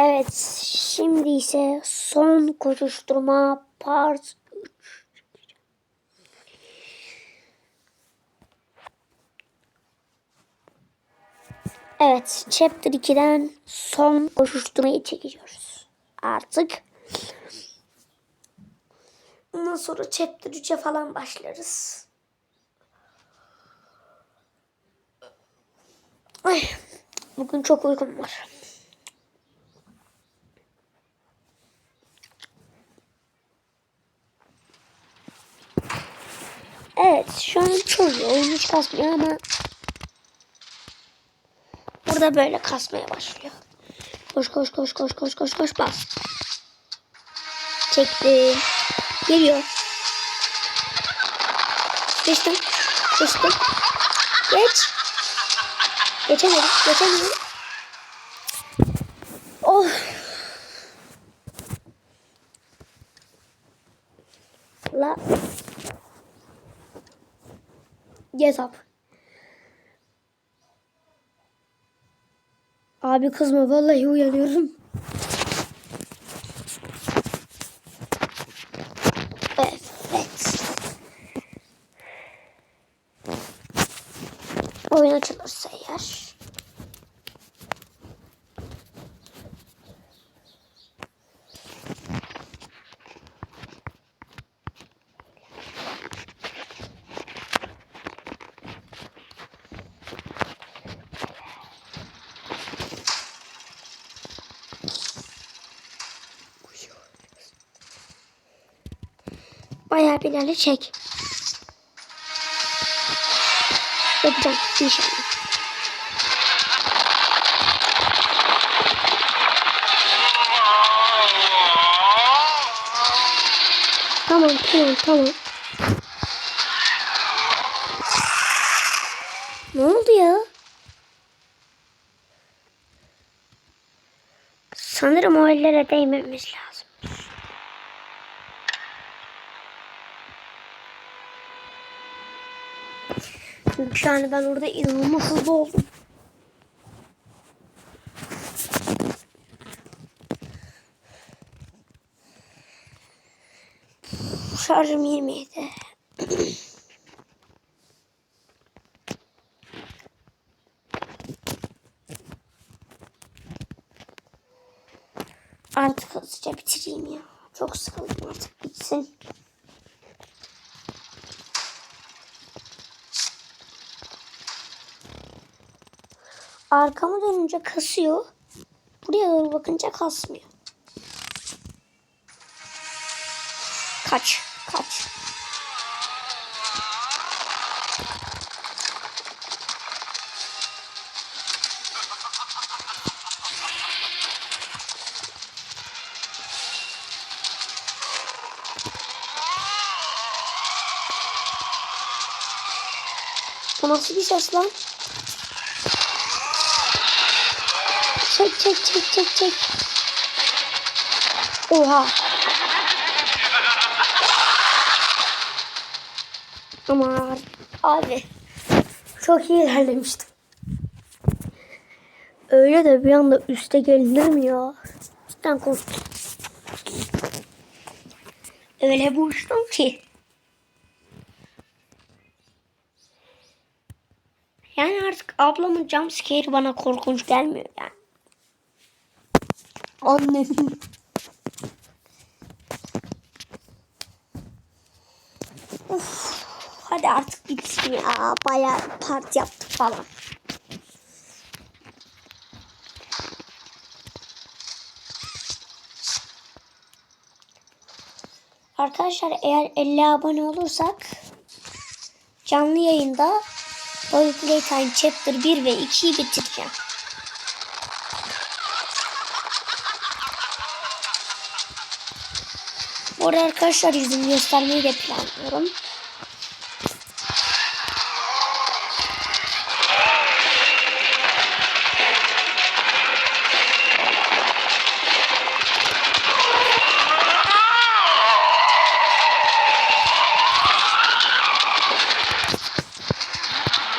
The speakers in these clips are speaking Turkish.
Evet, şimdi ise son koşuşturma part 3. Evet, Chapter 2'den son koşuşturmayı çekiyoruz. Artık. Ondan sonra Chapter 3'e falan başlarız. Ay, bugün çok uykum var. Evet şu an. Oyun hiç kasmıyor ama burada böyle kasmaya başlıyor. Koş koş koş koş koş koş koş bas. Çektim. Geliyor. Geçtim. Geçtim. Geç. Geçemedim. Geçemedim. Oh. La. Get up. Abi kızma vallahi uyanıyorum. Evet. Oyun açılırsa eğer. Bayağı bir ilerle çek. Yapacağım inşallah. Tamam tamam tamam. Ne oldu ya? Sanırım o ellere değmemiz lazım. Çünkü yani ben orada inanılmaz hızlı oldum. Şarjım 27. Artık hızlıca bitireyim ya. Çok sıkıldım artık bitsin. Arkama dönünce kasıyor. Buraya doğru bakınca kasmıyor. Kaç, kaç. Bu nasıl bir ses lan? Çek çek çek çek çek. Oha. Aman abi. Çok iyi ilerlemiştim. Öyle de bir anda üste gelinir mi ya? Cidden korktum. Öyle bir uçtum ki. Yani artık ablamın jumpscare'i bana korkunç gelmiyor yani. Annemin. Uf, hadi artık bitsin ya. Bayağı part yaptık falan. Arkadaşlar eğer 50 abone olursak canlı yayında Boy Playtime Chapter 1 ve 2'yi bitireceğim. Bu arada arkadaşlar yüzümü göstermeyi de planlıyorum.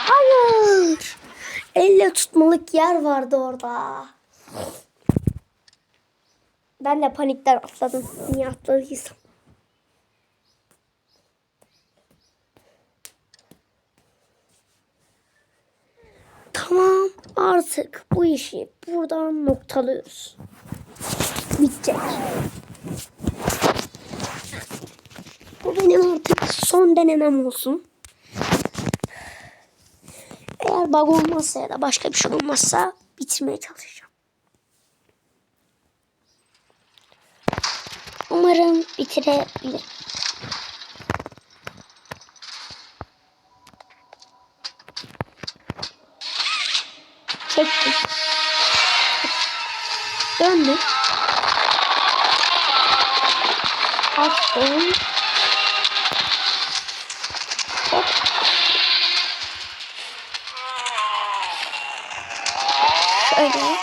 Hayır. Elle tutmalık yer vardı orada. Ben de panikten atladım. Niye atladıysam. Tamam artık bu işi buradan noktalıyoruz. Bitecek. Bu benim artık son denemem olsun. Eğer bug olmazsa ya da başka bir şey olmazsa bitirmeye çalışacağım. Umarım bitirebilirim. Çektim. Döndüm. Açtım. Hop. Şöyle.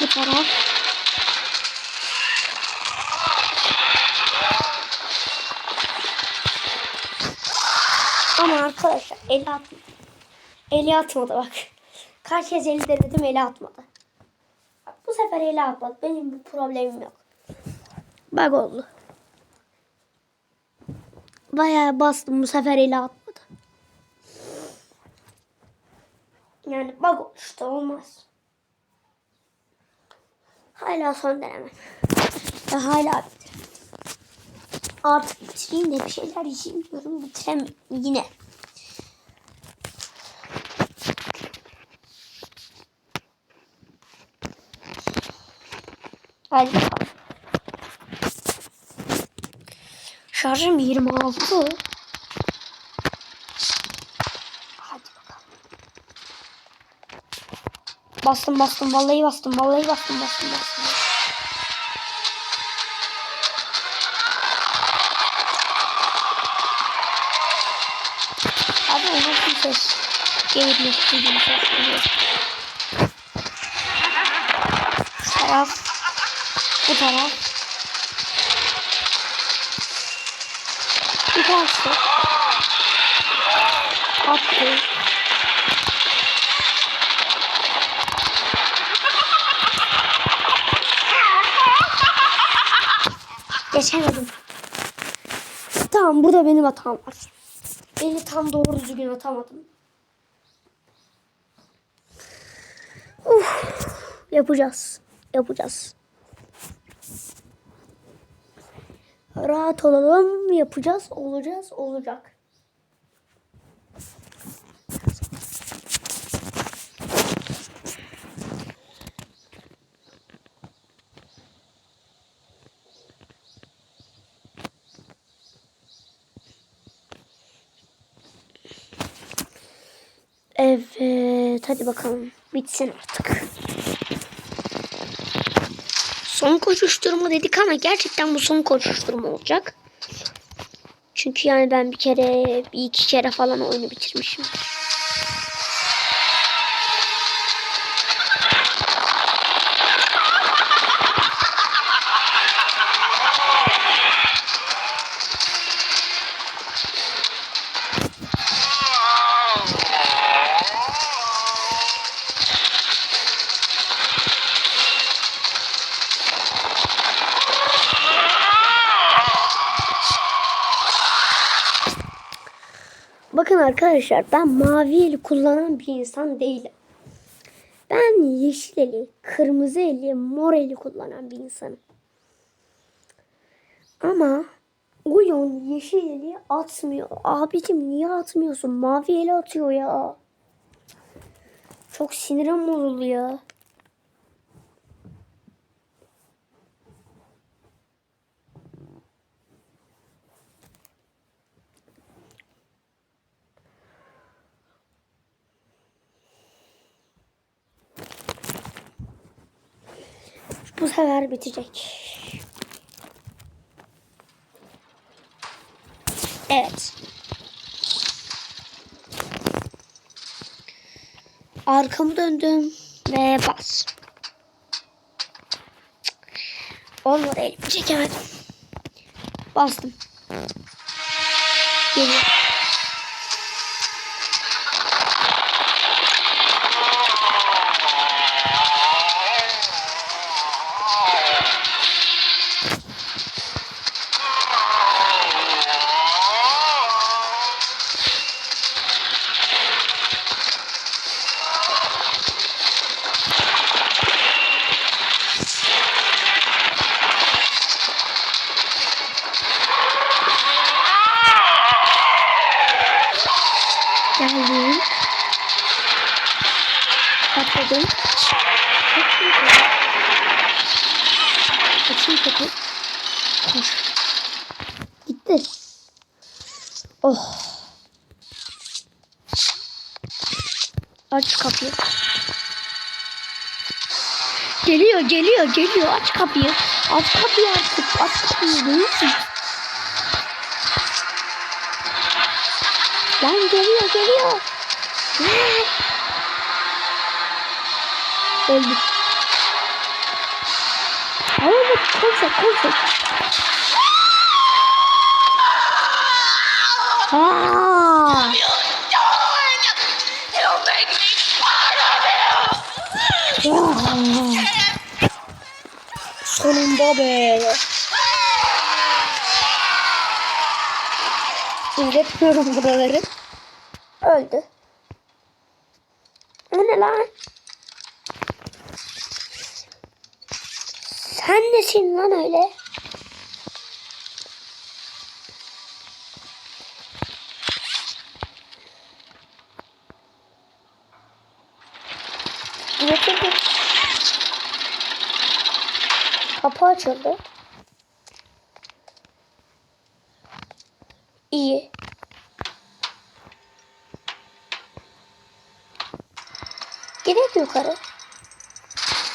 Bu taraf. Ama arkadaşlar eli atmadı. Eli atmadı bak. Kaç kez eli denedim eli atmadı. Bak, bu sefer eli atmadı. Benim bir problemim yok. Bak oldu. Bayağı bastım bu sefer eli atmadı. Yani bug oluştu olmaz. Hala son denemem. Ve hala bitir. Artık bitireyim de bir şeyler yiyeyim diyorum. Bitirem yine. Hadi. Şarjım 26. Hadi bakalım. Bastım bastım vallahi bastım vallahi bastım bastım bastım. Abi o nasıl ses? Gevirmek istediğim ses geliyor. Taraf. Bu taraf. Bir tanesi. Attı. Geçemedim. Tamam burada benim hatam var. Beni tam doğru düzgün atamadım. Uf, yapacağız. Yapacağız. Rahat olalım. Yapacağız. Olacağız. Olacak. Evet. Hadi bakalım. Bitsin artık. Son koşuşturma dedik ama gerçekten bu son koşuşturma olacak. Çünkü yani ben bir kere, bir iki kere falan oyunu bitirmişim. Arkadaşlar ben mavi eli kullanan bir insan değilim. Ben yeşil eli, kırmızı eli, mor eli kullanan bir insanım. Ama oyun yeşil eli atmıyor. Abicim niye atmıyorsun? Mavi eli atıyor ya. Çok sinirim bozuluyor. Bu sefer bitecek. Evet. Arkamı döndüm ve bas. Olmadı elimi çekemedim. Bastım. Geliyor. geldim. Atladım. Açayım kapı. Koş. Gitti. Oh. Aç kapıyı. Geliyor geliyor geliyor aç kapıyı. Aç kapıyı artık aç kapıyı duyuyorsun. Lan geliyor, geliyor. Lan. Öldü. Ama bu konser, konser. Aa. It'll make me part of you. Sonunda be. İzletmiyorum buraları. Öldü. O ne lan? Sen nesin lan öyle? Kapı açıldı. İyi. Gidelim yukarı.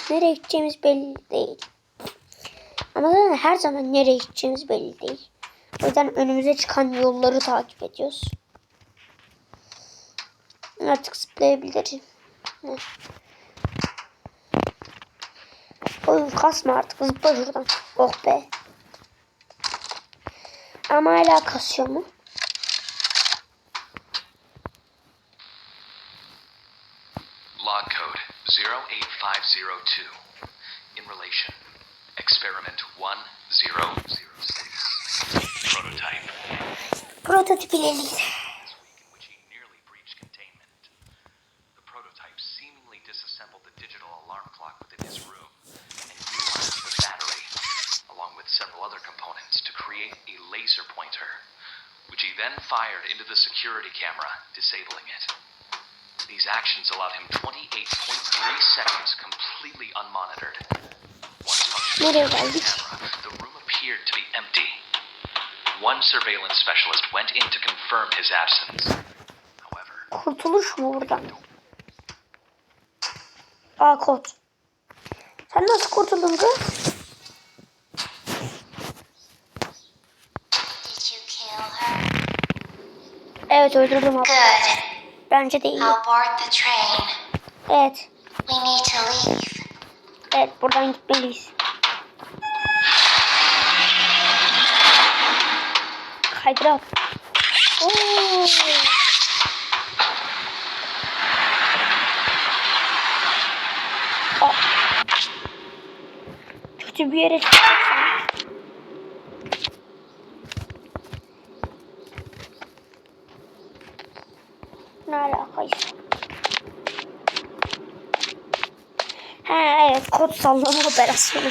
Nereye gideceğimiz belli değil. Ama zaten her zaman nereye gideceğimiz belli değil. O yüzden önümüze çıkan yolları takip ediyoruz. Artık zıplayabilirim. Oyun kasma artık zıpla şuradan. Oh be. Ama hala kasıyor mu? Prototipi ile ilgili. İn to confirm his absence. However, Kurtuluş mu buradan? Aa kod. Sen nasıl kurtuldun kız? Did you kill her? Evet öldürdüm abi. Good. Bence de iyi. I'll board the train. Evet. We need to leave. Evet buradan gitmeliyiz. Kaydır at. Oo. Aa. Kötü bir yere sanki. Ne alakaysa. Ha evet kod sallama operasyonu.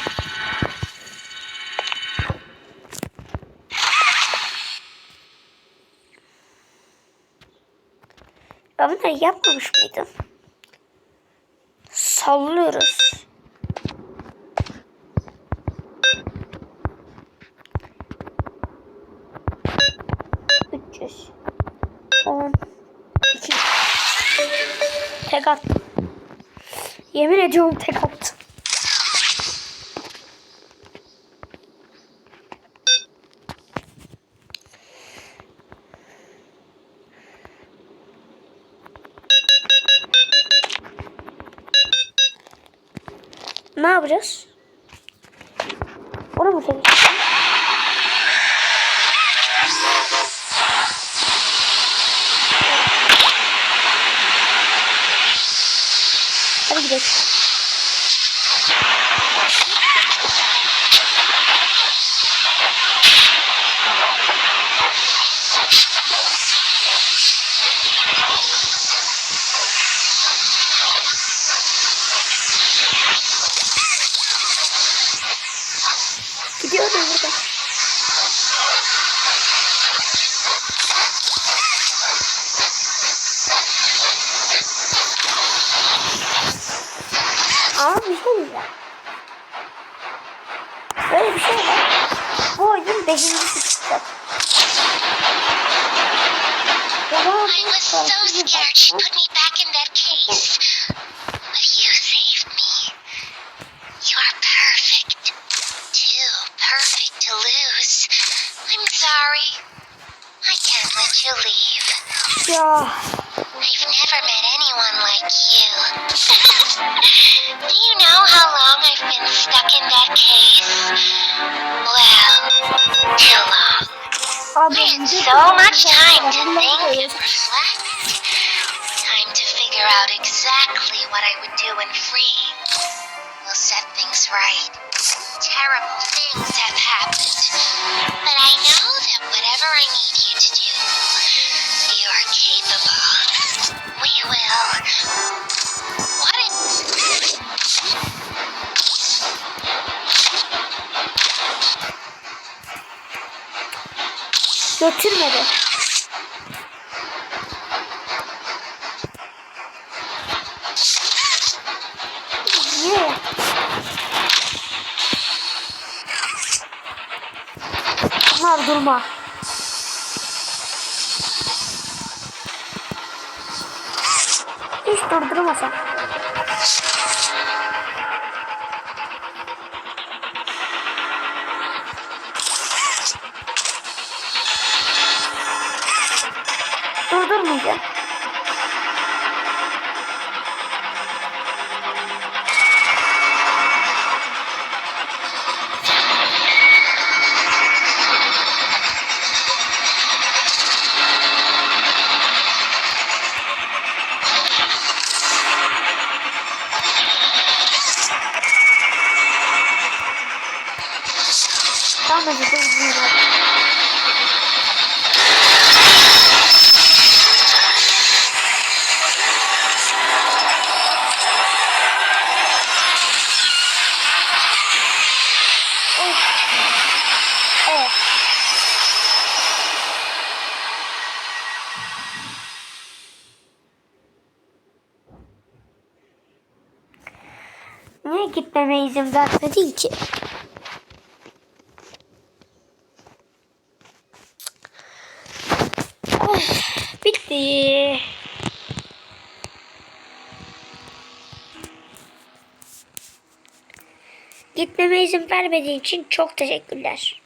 Ben bunları yapmamış mıydım? Sallıyoruz. Üç. On. İki. Tek at. Yemin ediyorum tek attım. Ne yapacağız? Onu mu temizleyeceğim? Hadi gidelim. şey diyeceğim. Böyle bir şey var. Bu oyunun beşincisi çıkacak. I was so scared she put me back in that case. But you saved me. You're perfect. Too perfect to lose. I'm sorry. I can't let you leave. Yeah. Abi I had önce so much time to think and reflect. Time to figure out exactly what I would do when free. We'll set things right. Terrible things have happened. But I know that whatever I need you to do, Götürmedi. Niye? Bunlar durma. Hiç durdurmasam. Gitmeme izin vermedi ki? Oh, bitti. Gitmeme izin vermediğin için çok teşekkürler.